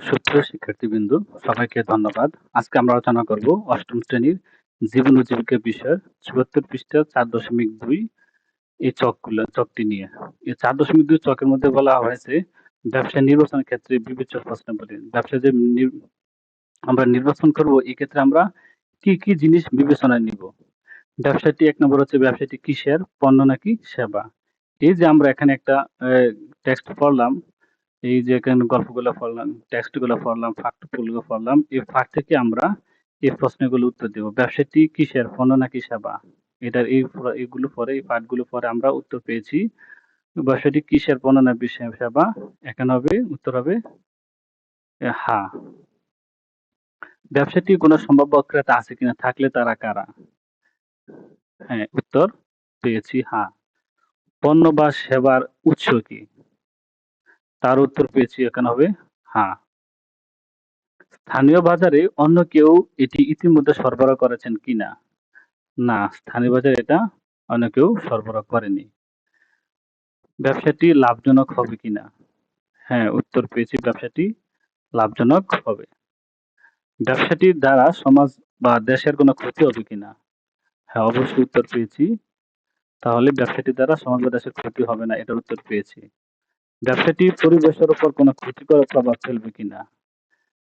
সুপ্রিয় শিক্ষার্থীবৃন্দ, সবাইকে ধন্যবাদ। আজকে আমরা আলোচনা করব অষ্টম শ্রেণির জীবন ও জীবিকা বিষয়ের চুয়াত্তর পৃষ্ঠা, চার দশমিক দুই এই চকগুলো, চকটি নিয়ে। এই চার দশমিক দুই চকের মধ্যে বলা হয়েছে ব্যবসা নির্বাচনের ক্ষেত্রে বিবেচ্য প্রশ্নাবলী ব্যবসা যে আমরা নির্বাচন করব এই ক্ষেত্রে আমরা কি কি জিনিস বিবেচনায় নিব? ব্যবসাটি এক নম্বর হচ্ছে ব্যবসাটি কিসের? পণ্য নাকি সেবা? এই যে আমরা এখানে একটা টেক্সট পড়লাম এই যে এখানে গল্পগুলো পড়লাম টেক্সটগুলো পড়লাম ফাক্টফুলগুলো পড়লাম, এই ফাট থেকে আমরা এই প্রশ্নগুলো উত্তর দেব। ব্যবসাটি কিসের, পণ্য নাকি সেবা? এটার এই এইগুলো পরে এই পাঠগুলো পরে আমরা উত্তর পেয়েছি। ব্যবসাটি কিসের, পণ্য না সেবা? এখানে হবে, উত্তর হবে হা। ব্যবসাটি কোনো সম্ভাব্য ক্রেতা আছে কিনা, থাকলে তারা কারা? হ্যাঁ উত্তর পেয়েছি, হা। পণ্য বা সেবার উৎস কি? তার উত্তর পেয়েছি এখানে হবে হ্যাঁ। স্থানীয় বাজারে অন্য কেউ এটি ইতিমধ্যে সরবরাহ করেছেন কিনা না? স্থানীয় বাজারে এটা অন্য কেউ সরবরাহ করেনি। ব্যবসাটি লাভজনক হবে কিনা হ্যাঁ উত্তর পেয়েছি, ব্যবসাটি লাভজনক হবে। ব্যবসাটির দ্বারা সমাজ বা দেশের কোনো ক্ষতি হবে কিনা হ্যাঁ অবশ্যই উত্তর পেয়েছি। তাহলে ব্যবসাটির দ্বারা সমাজ বা দেশের ক্ষতি হবে না, এটার উত্তর পেয়েছি। ব্যবসাটি পরিবেশের উপর কোনো ক্ষতিকর প্রভাব ফেলবে কিনা?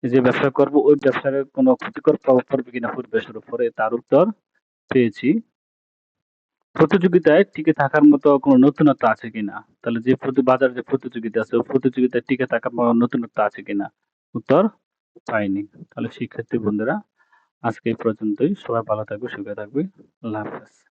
যে ব্যবসা করব, ওই ব্যবসার কোনো ক্ষতিকর প্রভাব পড়বে কিনা পরিবেশের উপরে, তার উত্তর পেয়েছি। প্রতিযোগিতায় টিকে থাকার মতো কোনো নতুনত্ব আছে কিনা? তাহলে যে বাজারে যে প্রতিযোগিতা আছে, ওই প্রতিযোগিতায় টিকে থাকার মতো নতুনত্ব আছে কিনা? উত্তর পাইনি। তাহলে শিক্ষার্থী বন্ধুরা, আজকে এই পর্যন্তই। সবাই ভালো থাকবে, সুখে থাকবে। আল্লাহ হাফেজ।